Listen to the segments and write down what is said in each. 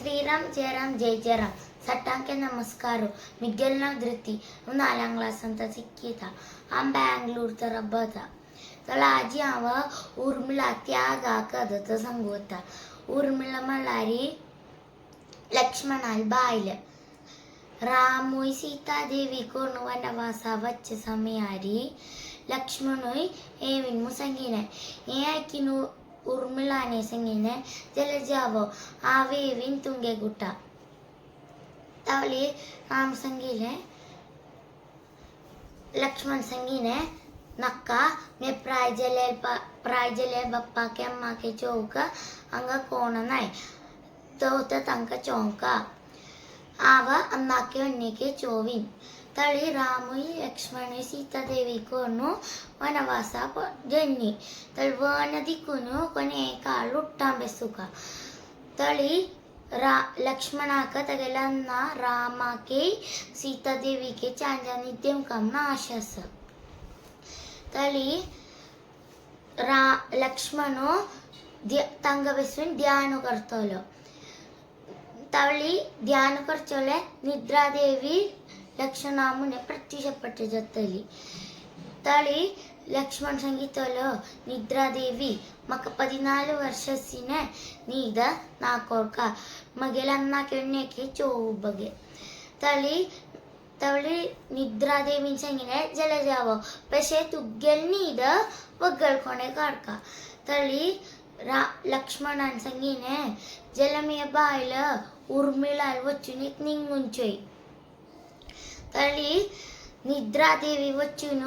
ശ്രീറാം ജയറാം ജയ് ജയറാം. സട്ടാക്ക് നമസ്കാരം. മിഗൽന ധൃത്തി നാലാം ക്ലാസ് ಅಂತ ಸಿಕ್ಕಿದ ಆಂ ಬ್ಯಾಂಗ್ಳೂರ್ದ ರಬ್ಬದ ತಳಾಜಿ ಅವ ಊರ್ಮಿಳ ತ್ಯಾಗ ಕದತ ಸಂಗೋತ ಊರ್ಮಿಳ ಮಳಾರಿ ಲಕ್ಷ್ಮಣಾಲ್ ಬಾಯ್ಲ ರಾಮೋಯ್ ಸೀತಾದೇವಿ ಕೊನು ವನವಾಸ ವಚ್ಚ ಸಮಯಾರಿ ಲಕ್ಷ್ಮಣೋಯ್ ಏವಿನ್ ಮುಸಂಗಿನ ಏ ಆಕಿನೂ ഉർമിളാനീസിങ്ങിനെ ജലജാവോ ആവേവിൻ തുങ്കെകുട്ട തവളി ആംസംഗിനെ ലക്ഷ്മൺ സംഗിനെ നക്ക മെ പ്രായജലെ പ്രായജലെ ബപ്പാക്കെ അമ്മാക്കെ ചോക്ക അങ്ങ കോണനായി തോത്ത തങ്ക ചോക്ക ఆవ అన్నాక్యునికి చోవిన్ ചോവിൻ തളി లక్ష్మణి సీతాదేవికును ವನವಾಸ ಜನ್ನಿ ತಳಿ ವನದಿಕ್ಕುನು ಕೊನೆ ಕಾಳು ಉಟ್ಟಾಂಬೆಸುಕ തളി ರಾ ಲಕ್ಷ್ಮಣಕ ತಗೆಲನ್ನ ರಾಮಕ್ಕೆ ಸೀತಾದೇವಿಗೆ ಚಾಂಜ ನಿತ್ಯಂ ಕಮ್ನ ಆಶಸ ലക്ഷ്മണോ ರಾ ಲಕ್ಷ್ಮಣು ಧ್ಯ మిగతావి ధ్యాన ఖర్చులే నిద్రాదేవి లక్షణామునే ప్రత్యక్షపట్టే జత్తలి తళి లక్ష్మణ్ సంగీతంలో నిద్రాదేవి మాకు పదినాలుగు వర్షస్సినే నీద నా కొరక మగెలన్నా కెన్నెకి చోబగే తళి ತವಳಿ ನಿದ್ರಾದೇವಿನ ಸಂಗಿನೆ ಜಲಜಾವ ಪಶೆ ತುಗ್ಗೆಲ್ ನೀದ ಒಗ್ಗಳ್ಕೊಂಡೆ ಕಾಡ್ಕ ತಳಿ लक्ष्मणान सांगिने जाल्यार बायल उर्मिळार वचूनच निघून चोय तळी निद्रा देवी वचून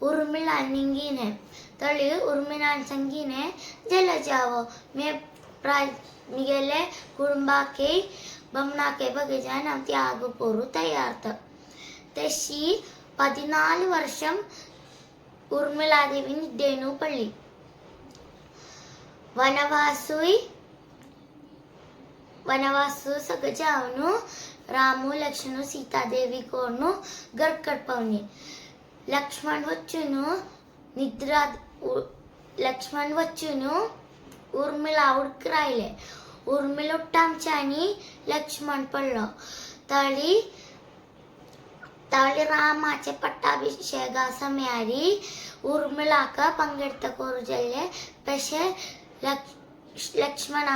उर्मिळा निंगिने. तळी उर्मिळान सांगिने जेल जाव. मे प्राय मिगेले कुटुंबाके बमणाके बगेजान हांव त्याग पोरू तयार तर तशी പതിനാല് വർഷം ഉർമിളാദേവി നിദ്യനു వనవాసుయ్ వనవాసు సగజావును రాము లక్ష్మణు సీతాదేవి కోను గర్కడ్పవని లక్ష్మణ్ వచ్చును నిద్ర లక్ష్మణ్ వచ్చును ఉర్మిళ ఉడికి రాయలే ఉర్మిళొట్టాంచాని లక్ష్మణ్ పళ్ళో తళి తళి రామాచే పట్టాభిషేక సమయారి ഉർമിളാക്ക പങ്കെടുത്ത കോറുജലിലെ പക്ഷേ ಲಕ್ಷ್ಮಣ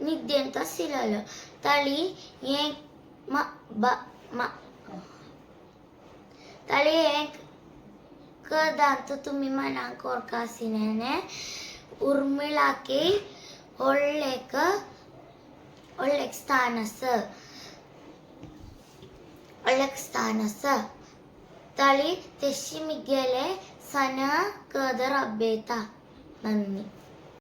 ನಿದ್ದೆ ಅಂತ ಸಿಲಲು ತಳಿ ಏ ಮ ಬ ಮ ತಳಿ ಏಕ್ ಕದಂತು ತುಮ್ಮಿ ಮನಾಂಕ ಒರ್ಕಾಸಿನೇನೆ ಉರ್ಮಿಳಾಕಿ ಒಳ್ಳೆಕ ಒಳ್ಳೆಕ್ ಸ್ಥಾನಸ ಒಳ್ಳೆಕ್ ಸ್ಥಾನಸ തളി തെശിമിഗലെ സന കദർ അബേത നന്ദി